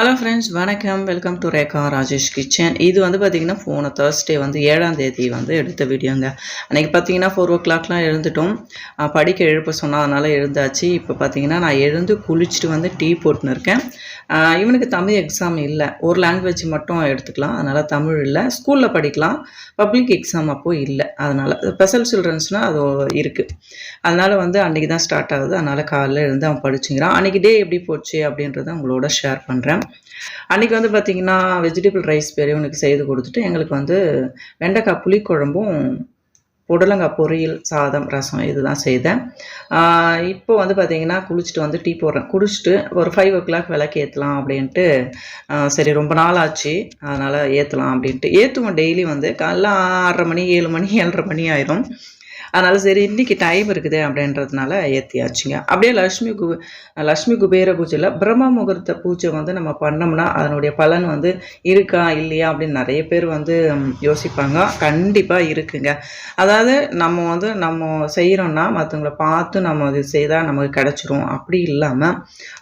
Hello friends வணக்கம். Welcome to Rekha Rajesh kitchen இது வந்து பார்த்திங்கன்னா போன தேர்ஸ்டே வந்து ஏழாம் தேதி வந்து எடுத்த வீடியோங்க. அன்றைக்கி பார்த்தீங்கன்னா ஃபோர் ஓ கிளாக்லாம் எழுந்துட்டோம். படிக்க எழுப்ப சொன்னால் அதனால் எழுந்தாச்சு. இப்போ பார்த்தீங்கன்னா நான் எழுந்து குளிச்சுட்டு வந்து டீ போட்டுன்னு இருக்கேன். இவனுக்கு தமிழ் எக்ஸாம் இல்லை. ஒரு லாங்குவேஜ் மட்டும் எடுத்துக்கலாம். அதனால் தமிழ் இல்லை. ஸ்கூலில் படிக்கலாம். பப்ளிக் எக்ஸாம் அப்போது இல்லை. அதனால் ஸ்பெஷல் சில்ட்ரன்ஸ்னால் அது இருக்குது அதனால் வந்து அன்றைக்கி தான் ஸ்டார்ட் ஆகுது. அதனால் காலையில் எழுந்து அவன் படிச்சுங்கிறான் அன்றைக்கி டே எப்படி போச்சு அப்படின்றத உங்களோட ஷேர் பண்ணுறேன் அன்றைக்கி வந்து பார்த்திங்கன்னா வெஜிடபிள் ரைஸ் பெரியவனுக்கு செய்து கொடுத்துட்டு எங்களுக்கு வந்து வெண்டைக்காய் புளிக்குழம்பும் புடலங்காய் பொரியல் சாதம் ரசம் இதுதான் செய்தேன். இப்போ வந்து பார்த்திங்கன்னா குளிச்சுட்டு வந்து டீ போடுறேன். குடிச்சிட்டு ஒரு ஃபைவ் ஓ கிளாக் விளக்கு ஏற்றலாம் அப்படின்ட்டு சரி ரொம்ப நாள் ஆச்சு. அதனால் ஏற்றலாம் அப்படின்ட்டு. ஏற்றுவோம் டெய்லி வந்து. காலைல ஆறரை மணி ஏழு மணி ஏழரை மணி ஆயிரும். அதனால் சரி இன்றைக்கி டைம் இருக்குது அப்படின்றதுனால ஏற்றியாச்சுங்க அப்படியே லக்ஷ்மி கு லக்ஷ்மி குபேர பூஜையில் பிரம்ம முகூர்த்த பூஜை வந்து நம்ம பண்ணோம்னா அதனுடைய பலன் வந்து இருக்கா இல்லையா அப்படின்னு நிறைய பேர் வந்து யோசிப்பாங்க. கண்டிப்பாக இருக்குங்க. அதாவது நம்ம வந்து நம்ம செய்கிறோன்னா மற்றவங்கள பார்த்து நம்ம இது செய்தால் நமக்கு கிடச்சிரும். அப்படி இல்லாமல்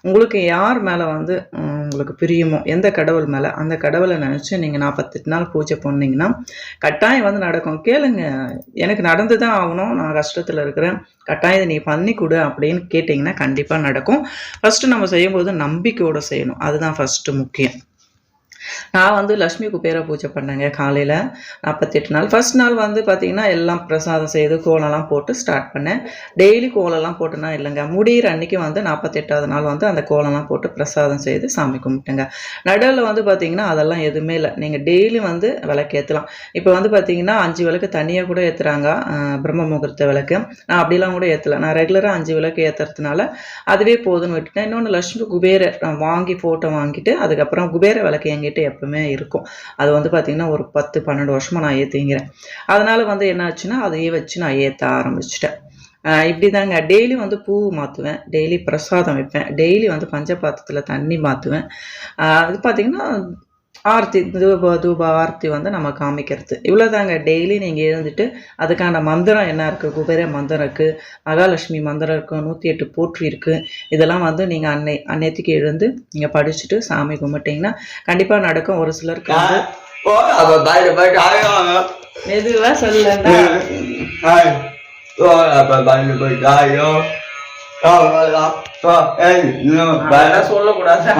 உங்களுக்கு யார் மேலே வந்து உங்களுக்கு பிரியமோ? எந்த கடவுள் மேலே? அந்த கடவுளை நினச்சி நீங்கள் நாற்பத்தெட்டு நாள் பூஜை பண்ணிங்கன்னா கட்டாயம் வந்து நடக்கும். கேளுங்க. எனக்கு நடந்து தான் ஆகணும். நான் கஷ்டத்தில் இருக்கிறேன். கட்டாயம் இதை நீ பண்ணி கொடு அப்படின்னு கேட்டிங்கன்னா கண்டிப்பாக நடக்கும். ஃபஸ்ட்டு நம்ம செய்யும்போது நம்பிக்கையோடு செய்யணும். அதுதான் ஃபஸ்ட்டு முக்கியம். நான் வந்து லக்ஷ்மி குபேர பூஜை பண்ணேங்க காலையில் நாற்பத்தெட்டு நாள். ஃபர்ஸ்ட் நாள் வந்து பார்த்திங்கன்னா எல்லாம் பிரசாதம் செய்து கோலம்லாம் போட்டு ஸ்டார்ட் பண்ணேன். டெய்லி கோலம்லாம் போட்டுனா இல்லைங்க. முடிகிற அன்னைக்கு வந்து நாற்பத்தெட்டாவது நாள் வந்து அந்த கோலம்லாம் போட்டு பிரசாதம் செய்து சாமி கும்பிட்டேங்க. நடுவில் வந்து பார்த்திங்கன்னா அதெல்லாம் எதுவுமே இல்லை. நீங்கள் டெய்லி வந்து விளக்கு ஏற்றலாம் இப்போ வந்து பார்த்திங்கன்னா அஞ்சு விளக்கு தனியாக கூட ஏற்றுறாங்க பிரம்ம முகூர்த்த விளக்கு. நான் அப்படிலாம் கூட ஏற்றலை நான் ரெகுலராக அஞ்சு விளக்கு ஏற்றுறதுனால அதுவே போதும்னு விட்டுட்டேன். இன்னொன்று லட்சுமி குபேரர் வாங்கி ஃபோட்டோ வாங்கிட்டு அதுக்கப்புறம் குபேர விளக்கு என்கிட்ட எப்பவுமே இருக்கும். அது வந்து பார்த்திங்கன்னா ஒரு பத்து பன்னெண்டு வருஷமாக நான் ஏற்றிங்கிறேன் அதனால் வந்து என்ன ஆச்சுன்னா அதையே வச்சு நான் ஏற்ற ஆரம்பிச்சிட்டேன். இப்படி தாங்க டெய்லி வந்து பூ மாற்றுவேன் டெய்லி பிரசாதம் வைப்பேன். டெய்லி வந்து பஞ்சபாத்திரத்தில் தண்ணி மாற்றுவேன் அது பார்த்திங்கன்னா ஆர்த்தி தூப தூப ஆர்த்தி வந்து நம்ம காமிக்கிறது. இவ்வளோதாங்க டெய்லி நீங்கள் எழுந்துட்டு அதுக்கான மந்திரம் என்ன இருக்குது குபேர மந்திரம் இருக்குது மகாலட்சுமி மந்திரம் இருக்குது நூற்றி எட்டு போற்றி இருக்குது இதெல்லாம் வந்து நீங்கள் அன்னை அன்னையத்துக்கு எழுந்து நீங்கள் படிச்சுட்டு சாமி கும்பிட்டீங்கன்னா கண்டிப்பாக நடக்கும். ஒரு சிலருக்கு வந்து மெதுவாக சொல்லண்டா சொல்லக்கூடாது.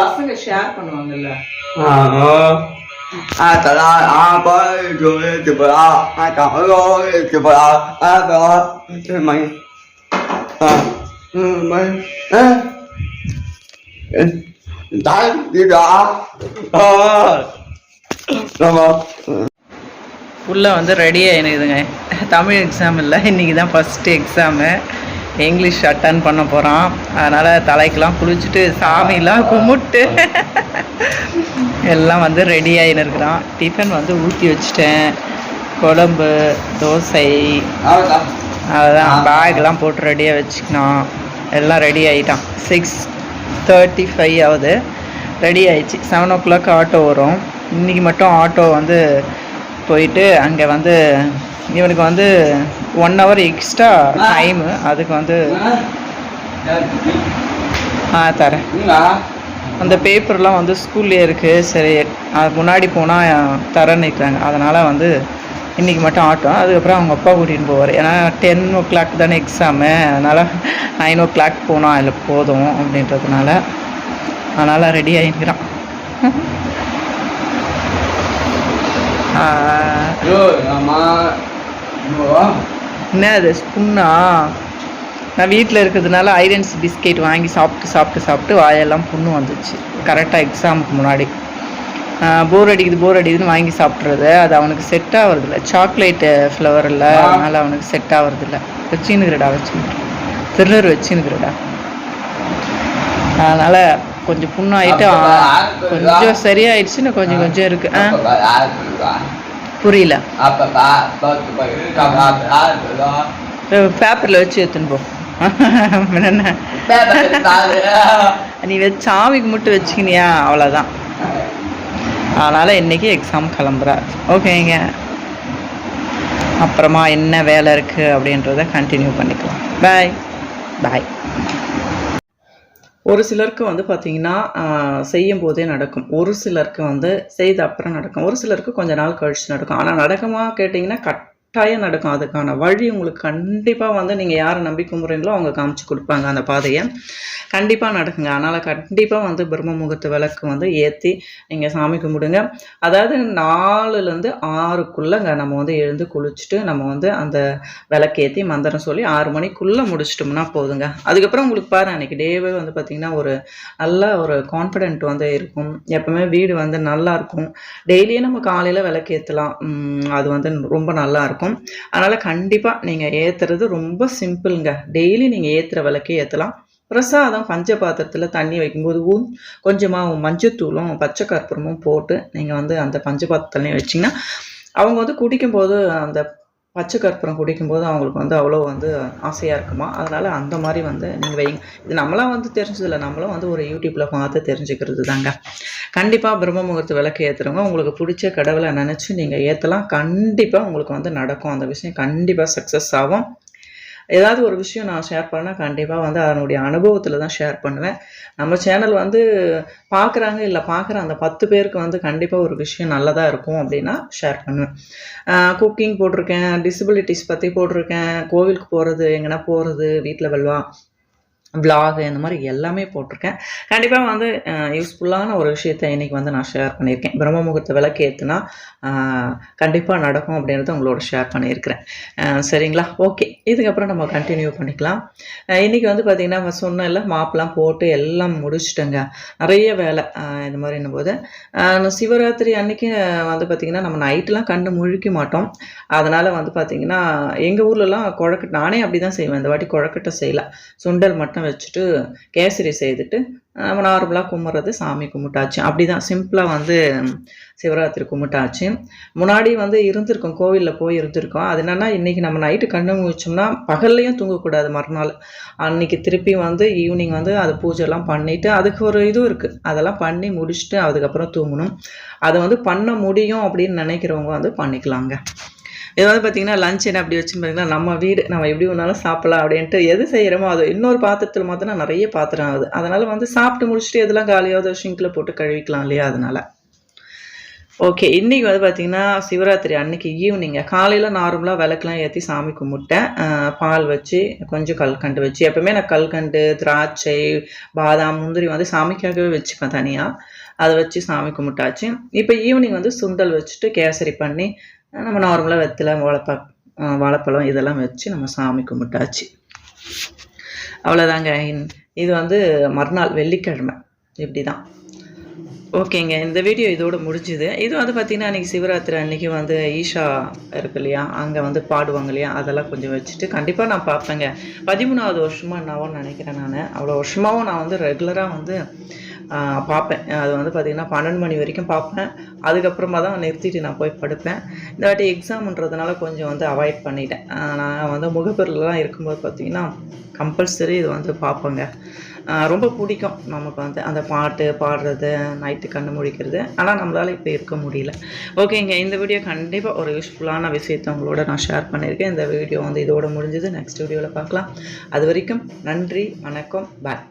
பசங்க ஷேர் பண்ணுவாங்கல்ல ஃபுல்லாக வந்து ரெடி ஆகினுதுங்க தமிழ் எக்ஸாம் இல்லை இன்னைக்கு தான் ஃபர்ஸ்ட் எக்ஸாமு இங்கிலீஷ் அட்டன் பண்ண போகிறான் அதனால் தலைக்கெலாம் குளிச்சுட்டு சாமிலாம் கும்பிட்டு எல்லாம் வந்து ரெடி ஆகின்னு இருக்கிறான். டிஃபன் வந்து ஊற்றி வச்சுட்டேன். குழம்பு தோசை அதுதான் பேக்லாம் போட்டு ரெடியாக வச்சுக்கணும் எல்லாம் ரெடி ஆகிட்டான் சிக்ஸ் தேர்ட்டி ஃபைவ் ஆகுது. ரெடி ஆயிடுச்சு. செவன் ஓ கிளாக் ஆட்டோ வரும். இன்றைக்கி மட்டும் ஆட்டோ வந்து போயிட்டு அங்கே வந்து இவனுக்கு வந்து ஒன் ஹவர் எக்ஸ்ட்ரா டைமு அதுக்கு வந்து ஆ. தரேன். அந்த பேப்பர்லாம் வந்து ஸ்கூல்லேயே இருக்குது சரி அது முன்னாடி போனால் தரேன்னு நிற்கிறாங்க அதனால் வந்து இன்றைக்கி மட்டும் ஆட்டோ அதுக்கப்புறம் அவங்க அப்பா கூட்டிகிட்டு போவார். ஏன்னா டென் ஓ கிளாக் தானே எக்ஸாமு அதனால் நைன் ஓ கிளாக் போனால் அதில் போதும் அப்படின்றதுனால அதனால் ரெடி ஆகிக்கிறான் mà என்ன அது ஸ்பூனா? நான் வீட்டில் இருக்கிறதுனால ஐரன்ஸ் பிஸ்கெட் வாங்கி சாப்பிட்டு சாப்பிட்டு சாப்பிட்டு வாயெல்லாம் புண்ணு வந்துச்சு. கரெக்டாக எக்ஸாமுக்கு முன்னாடி. போர் அடிக்குது போர் அடிக்குதுன்னு வாங்கி சாப்பிட்றது. அது அவனுக்கு செட் ஆகிறதில்ல சாக்லேட்டு ஃப்ளவர் இல்லை. அதனால் அவனுக்கு செட் ஆகிறதில்ல வச்சுன்னுக்கிறடா வச்சுன்னு. திருநூறு வச்சுன்னுக்கிறடா. அதனால் கொஞ்சம் புண்ணாயிட்டு கொஞ்சம் சரியாயிடுச்சுன்னு கொஞ்சம் கொஞ்சம் இருக்கு. ஆ. புரியல. பேப்பரில் வச்சு எடுத்துன்னு போ. நீ வச்சு சாமிக்கு மட்டும் வச்சுக்கினியா? அவ்வளோதான் அதனால் இன்னைக்கு எக்ஸாம் கிளம்புறா ஓகேங்க அப்புறமா என்ன வேலை இருக்குது அப்படின்றத கண்டினியூ பண்ணிக்கலாம். பாய் பாய் ஒரு சிலருக்கு வந்து பார்த்திங்கன்னா செய்யும் போதே நடக்கும். ஒரு சிலருக்கு வந்து செய்த அப்புறம் நடக்கும். ஒரு சிலருக்கு கொஞ்ச நாள் கழிச்சு நடக்கும். ஆனால் நடக்குமா கேட்டிங்கன்னா கட்டாயம் நடக்கும். அதுக்கான வழி உங்களுக்கு கண்டிப்பாக வந்து நீங்கள் யாரை நம்பி கும்புறீங்களோ அவங்க காமிச்சு கொடுப்பாங்க அந்த பாதையை. கண்டிப்பாக நடக்குங்க. அதனால் கண்டிப்பாக வந்து பிரம்ம முகூர்த்த விளக்கு வந்து ஏற்றி நீங்கள் சாமி கும்பிடுங்க. அதாவது நாலுலேருந்து ஆறுக்குள்ளேங்க நம்ம வந்து எழுந்து குளிச்சுட்டு நம்ம வந்து அந்த விளக்கேற்றி மந்திரம் சொல்லி ஆறு மணிக்குள்ளே முடிச்சிட்டோம்னா போதுங்க. அதுக்கப்புறம் உங்களுக்கு பாரு அன்றைக்கி டேவே வந்து பார்த்திங்கன்னா ஒரு நல்ல ஒரு கான்ஃபிடென்ட் வந்து இருக்கும். எப்போவுமே வீடு வந்து நல்லா இருக்கும். டெய்லியும் நம்ம காலையில் விளக்கேற்றலாம் அது வந்து ரொம்ப நல்லா இருக்கும். அதனால் கண்டிப்பாக நீங்கள் ஏற்றுறது ரொம்ப சிம்பிளுங்க. டெய்லி நீங்கள் ஏற்றுற விளக்கே ஏற்றலாம் பிரசாதம் பஞ்ச பாத்திரத்தில் தண்ணி வைக்கும்போது ஊ கொஞ்சமாக மஞ்சத்தூளும் பச்சை கற்பூரமும் போட்டு நீங்கள் வந்து அந்த பஞ்ச பாத்திரத்துலையும் வச்சிங்கன்னா அவங்க வந்து குடிக்கும்போது அந்த பச்சை கற்பூரம் குடிக்கும்போது அவங்களுக்கு வந்து அவ்வளோ வந்து ஆசையாக இருக்குமா? அதனால் அந்த மாதிரி வந்து நீங்கள் வைங்க. இது நம்மளாம் வந்து தெரிஞ்சதில்ல. நம்மளும் வந்து ஒரு யூடியூப்பில் பார்த்து தெரிஞ்சுக்கிறது தாங்க கண்டிப்பாக பிரம்ம முகூர்த்த விளக்கு ஏற்றுறவங்க உங்களுக்கு பிடிச்ச கடவுளை நினச்சி நீங்கள் ஏற்றலாம் கண்டிப்பாக உங்களுக்கு வந்து நடக்கும் அந்த விஷயம். கண்டிப்பாக சக்ஸஸ் ஆகும். ஏதாவது ஒரு விஷயம் நான் ஷேர் பண்ணால் கண்டிப்பாக வந்து அதனுடைய அனுபவத்தில் தான் ஷேர் பண்ணுவேன். நம்ம சேனல் வந்து பார்க்குறாங்க இல்லை பார்க்குற அந்த பத்து பேருக்கு வந்து கண்டிப்பாக ஒரு விஷயம் நல்லதாக இருக்கும் அப்படின்னா ஷேர் பண்ணுவேன். குக்கிங் போட்டிருக்கேன் டிசபிலிட்டிஸ் பற்றி போட்டிருக்கேன் கோவிலுக்கு போகிறது எங்கன்னா போகிறது வீட்டில் வெல்வா vlog இந்த மாதிரி எல்லாமே போட்டிருக்கேன். கண்டிப்பாக வந்து யூஸ்ஃபுல்லான ஒரு விஷயத்தை இன்றைக்கி வந்து நான் ஷேர் பண்ணியிருக்கேன். பிரம்ம முகூர்த்த விளக்கு ஏற்றுனா கண்டிப்பாக நடக்கும் அப்படின்றத உங்களோட ஷேர் பண்ணியிருக்கிறேன். சரிங்களா? ஓகே இதுக்கப்புறம் நம்ம கண்டினியூ பண்ணிக்கலாம். இன்றைக்கி வந்து பார்த்திங்கன்னா நம்ம சொன்னல மாப்பெலாம் போட்டு எல்லாம் முடிச்சுட்டேங்க. நிறைய வேலை இந்த மாதிரின்னும் போது சிவராத்திரி அன்னைக்கு வந்து பார்த்திங்கன்னா நம்ம நைட்லாம் கண்டு முழிக்க மாட்டோம். அதனால் வந்து பார்த்திங்கன்னா எங்கள் ஊர்லலாம் குழக்கட்டு நானே அப்படி தான் செய்வேன். இந்த வாட்டி குழக்கட்டை செய்யலை. சுண்டல் மட்டும் வச்சுட்டு கேசரி செய்துட்டு நம்ம நார்மலாக கும்பிட்றது சாமி கும்பிட்டாச்சு. அப்படி தான் சிம்பிளாக வந்து சிவராத்திரி கும்பிட்டாச்சு. முன்னாடி வந்து இருந்திருக்கோம் கோவிலில் போய் இருந்திருக்கோம். அது என்னென்னா இன்றைக்கி நம்ம நைட்டு கண்ணு முழிச்சோம்னா பகல்லையும் தூங்கக்கூடாது மறுநாள். அன்னைக்கு திருப்பி வந்து ஈவினிங் வந்து அது பூஜைலாம் பண்ணிவிட்டு அதுக்கு ஒரு இதுவும் இருக்குது அதெல்லாம் பண்ணி முடிச்சுட்டு அதுக்கப்புறம் தூங்கணும். அதை வந்து பண்ண முடியும் அப்படின்னு நினைக்கிறவங்க வந்து பண்ணிக்கலாங்க. இது வந்து பார்த்தீங்கன்னா லஞ்ச் என்ன அப்படி வச்சுன்னு பார்த்தீங்கன்னா நம்ம வீடு நம்ம எப்படி வேணாலும் சாப்பிடலாம் அப்படின்ட்டு எது செய்கிறோமோ அது இன்னொரு பாத்திரத்தில் மாத்திரம் நிறைய பாத்திரம் ஆகுது. அதனால் வந்து சாப்பிட்டு முடிச்சுட்டு எதெல்லாம் காலியாவது ஷிங்கில் போட்டு கழுவிக்கலாம் இல்லையா அதனால். ஓகே இன்றைக்கி வந்து பார்த்திங்கன்னா சிவராத்திரி அன்னைக்கு ஈவினிங்க காலையில் நார்மலாக விளக்கெலாம் ஏற்றி சாமி கும்பிட்டேன். பால் வச்சு கொஞ்சம் கல்கண்டு வச்சு. எப்போவுமே நான் கல்கண்டு திராட்சை பாதாம் முந்திரி வந்து சாமிக்காகவே வச்சுப்பேன் தனியாக அதை வச்சு சாமி கும்பிட்டாச்சு. இப்போ ஈவினிங் வந்து சுண்டல் வச்சுட்டு கேசரி பண்ணி நம்ம நார்மலாக வெத்தில வாழைப்பா வாழைப்பழம் இதெல்லாம் வச்சு நம்ம சாமி கும்பிட்டாச்சு. அவ்வளோதாங்க இன்- இது வந்து மறுநாள் வெள்ளிக்கிழமை. இப்படி தான் ஓகேங்க. இந்த வீடியோ இதோடு முடிஞ்சுது. இது வந்து பார்த்திங்கன்னா அன்றைக்கி சிவராத்திரி அன்றைக்கி வந்து ஈஷா இருக்கு இல்லையா? அங்கே வந்து பாடுவாங்க இல்லையா? அதெல்லாம் கொஞ்சம் வச்சுட்டு கண்டிப்பாக நான் பார்ப்பேங்க பதிமூணாவது வருஷமாக என்னவோன்னு நினைக்கிறேன் நான். அவ்வளோ வருஷமாகவும் நான் வந்து ரெகுலராக வந்து பார்ப்பேன். அது வந்து பார்த்திங்கன்னா பன்னெண்டு மணி வரைக்கும் பார்ப்பேன். அதுக்கப்புறமா தான் நிறுத்திட்டு நான் போய் படுப்பேன். இந்த வாட்டி எக்ஸாம்ன்றதுனால கொஞ்சம் வந்து அவாய்ட் பண்ணிட்டேன். நான் வந்து முகப்பொருள்லாம் இருக்கும்போது பார்த்திங்கன்னா கம்பல்சரி இது வந்து பார்ப்பேங்க. ரொம்ப பிடிக்கும் நமக்கு வந்து அந்த பாட்டு பாடுறது நைட்டு கண்ணு முடிக்கிறது. ஆனால் நம்மளால் இப்போ இருக்க முடியல. ஓகேங்க இந்த வீடியோ கண்டிப்பாக ஒரு யூஸ்ஃபுல்லான விஷயத்தை உங்களோட நான் ஷேர் பண்ணியிருக்கேன். இந்த வீடியோ வந்து இதோட முடிஞ்சது. நெக்ஸ்ட் வீடியோவில் பார்க்கலாம். அது வரைக்கும் நன்றி வணக்கம் பாய்